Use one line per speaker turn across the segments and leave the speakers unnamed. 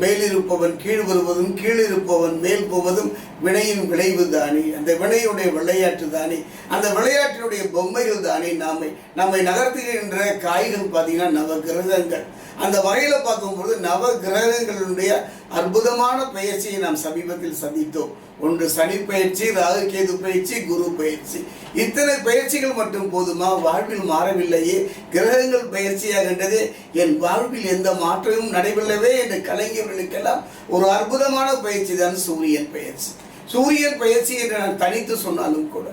மேலிருப்பவன் கீழ் வருவதும் கீழிருப்பவன் மேல் போவதும் வினையின் விளைவு தானே. அந்த வினையுடைய விளையாட்டு தானே. அந்த விளையாட்டினுடைய பொம்மைகள் தானே நாமை. நம்மை நகர்த்துகின்ற காய்கள் பார்த்தீங்கன்னா நவ கிரகங்கள். அந்த வகையில் பார்க்கும்பொழுது நவ கிரகங்களுடைய அற்புதமான பயிற்சியை நாம் சமீபத்தில் சந்தித்தோம். ஒன்று சனி பயிற்சி ராகு கேது பயிற்சி குரு பயிற்சி. இத்தனை பயிற்சிகள் மட்டும் போதுமா? வாழ்வில் மாறவில்லையே. கிரகங்கள் பயிற்சியாகின்றதே என் வாழ்வில் எந்த மாற்றமும் நடைபெறவே என்று கலைஞர்களுக்கெல்லாம் ஒரு அற்புதமான பயிற்சி தான் சூரியன் பயிற்சி. சூரியன் பயிற்சி என்று நான் தனித்து சொன்னாலும் கூட.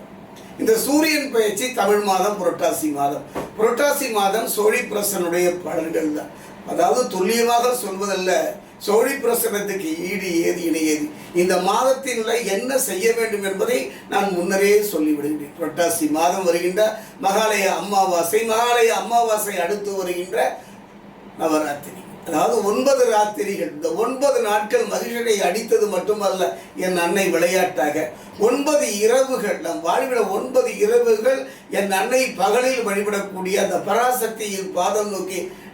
இந்த சூரியன் பயிற்சி தமிழ் மாதம் புரட்டாசி மாதம். புரட்டாசி மாதம் சோழி பிரசனுடைய பலன்கள் தான். அதாவது துல்லியமாக சொல்வதல்ல. சோழி பிரசனத்துக்கு ஈடு ஏது இணையது இந்த மாதத்தில் என்ன செய்ய வேண்டும் என்பதை நான் முன்னரே சொல்லிவிடுகிறேன். புரட்டாசி மாதம் வருகின்ற மகாலய அமாவாசை மகாலய அமாவாசை அடுத்து வருகின்ற நவராத்திரி. அதாவது ஒன்பது ராத்திரிகள். இந்த ஒன்பது நாட்கள் மகிழ்ச்சியை அடித்தது மட்டுமல்ல என் அன்னை விளையாட்டாக. ஒன்பது இரவுகள் நம் வாழ்விட ஒன்பது இரவுகள் என் அன்னை பகலில் வழிபடக்கூடிய அந்த பராசக்தியின் பாதம் நோக்கி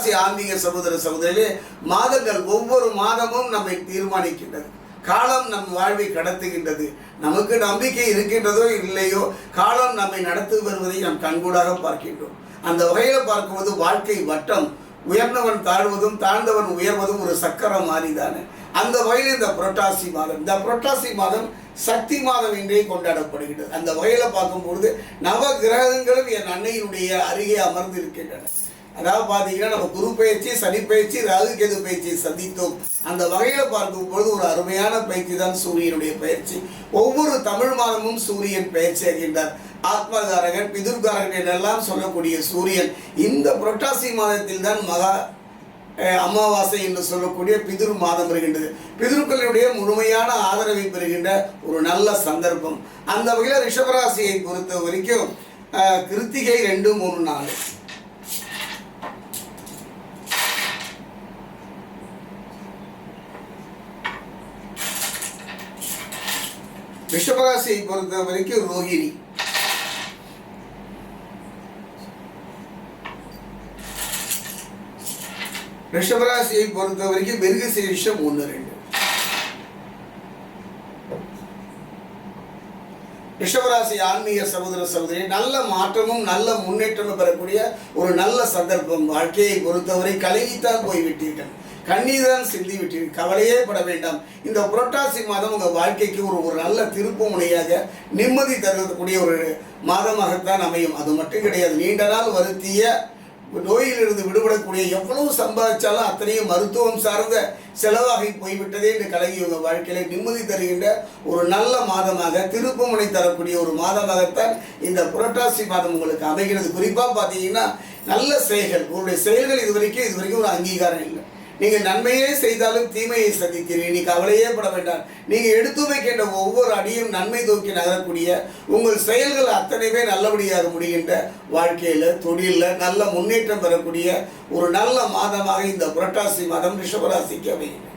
ராசி ஆன்மீக சகோதர சகோதரிகளே மாதங்கள் ஒவ்வொரு மாதமும் நம்மை தீர்மானிக்கின்றது. காலம் நம் வாழ்வை கடத்துகின்றது. நமக்கு நம்பிக்கை இருக்கின்றதோ இல்லையோ காலம் நம்மை நடத்தி வருவதை நாம் கண்கூடாக பார்க்கின்றோம். அந்த வகையில் பார்க்கும்போது வாழ்க்கை வட்டம் உயர்ந்தவன் தாழ்வதும் தாழ்ந்தவன் உயர்வதும் ஒரு சக்கரம் மாறிதானே. அந்த வகையில் இந்த புரட்டாசி மாதம் இந்த புரட்டாசி மாதம் சக்தி மாதம் என்றே கொண்டாடப்படுகின்றது. அந்த வகையில் பார்க்கும்பொழுது நவ கிரகங்களும் என் அன்னையினுடைய அருகே அமர்ந்து இருக்கின்றன அதாவது பார்த்தீங்கன்னா நம்ம குரு பயிற்சி சனி பயிற்சி ராகு கேது பயிற்சியை சந்தித்தோம். அந்த வகையில் பார்க்கும் பொழுது ஒரு அருமையான பயிற்சி தான் சூரியனுடைய பயிற்சி. ஒவ்வொரு தமிழ் மாதமும் சூரியன் பயிற்சி ஆகின்றார் ஆத்மகாரகன் பிதுர்காரகன் என்றெல்லாம் சொல்லக்கூடிய சூரியன். இந்த புரட்டாசி மாதத்தில் தான் மகா அமாவாசை என்று சொல்லக்கூடிய பிதுர் மாதம் வருகின்றது. பிதுர்களுடைய முழுமையான ஆதரவை பெறுகின்ற ஒரு நல்ல சந்தர்ப்பம். அந்த வகையில் ரிஷபராசியை பொறுத்த வரைக்கும் கிருத்திகை ரெண்டு மூணு நாலு. ரிஷபராசியை பொறுத்த வரைக்கும் ரோஹிணி. ரிஷபராசியை பொறுத்த வரைக்கும் மிருகசீரிஷம் ஒன்று ரெண்டு. ரிஷபராசி ஆன்மீக சகோதர சகோதரி நல்ல மாற்றமும் நல்ல முன்னேற்றமும் பெறக்கூடிய ஒரு நல்ல சந்தர்ப்பம் வாழ்க்கையை பொறுத்தவரை கலங்கித்தான் போய்விட்டீர்கள். கண்ணீர் தான் சிந்தி விட்டீர்கள் கவலையே பட வேண்டாம். இந்த புரட்டாசி மாதம் உங்கள் வாழ்க்கைக்கு ஒரு ஒரு நல்ல திருப்பு முனையாக நிம்மதி தரக்கூடிய ஒரு மாதமாகத்தான் அமையும். அது மட்டும் கிடையாது நீண்ட நாள் வருத்திய நோயிலிருந்து விடுபடக்கூடிய எவ்வளவு சம்பாதிச்சாலும் அத்தனையும் மருத்துவம் சார்ந்த செலவாகி போய்விட்டதே என்று கலகி உங்கள் வாழ்க்கையில நிம்மதி தருகின்ற ஒரு நல்ல மாதமாக திருப்புமுனை தரக்கூடிய ஒரு மாதமாகத்தான் இந்த புரட்டாசி மாதம் உங்களுக்கு அமைகிறது. குறிப்பாக பார்த்தீங்கன்னா நல்ல செயல்கள். உங்களுடைய செயல்கள் இது வரைக்கும் இது வரைக்கும் ஒரு அங்கீகாரம் இல்லை. நீங்கள் நன்மையே செய்தாலும் தீமையை சந்திக்கிறீர்கள் நீ கவலையே பட வேண்டாம். நீங்கள் எடுத்து வைக்கின்ற ஒவ்வொரு அடியும் நன்மை தூக்கி நகரக்கூடிய உங்கள் செயல்கள் அத்தனைவே நல்லபடியாக முடிகின்ற வாழ்க்கையில் தொழிலில் நல்ல முன்னேற்றம் பெறக்கூடிய ஒரு நல்ல மாதமாக இந்த புரட்டாசி மாதம் ரிஷபராசிக்கு அமைகிறது.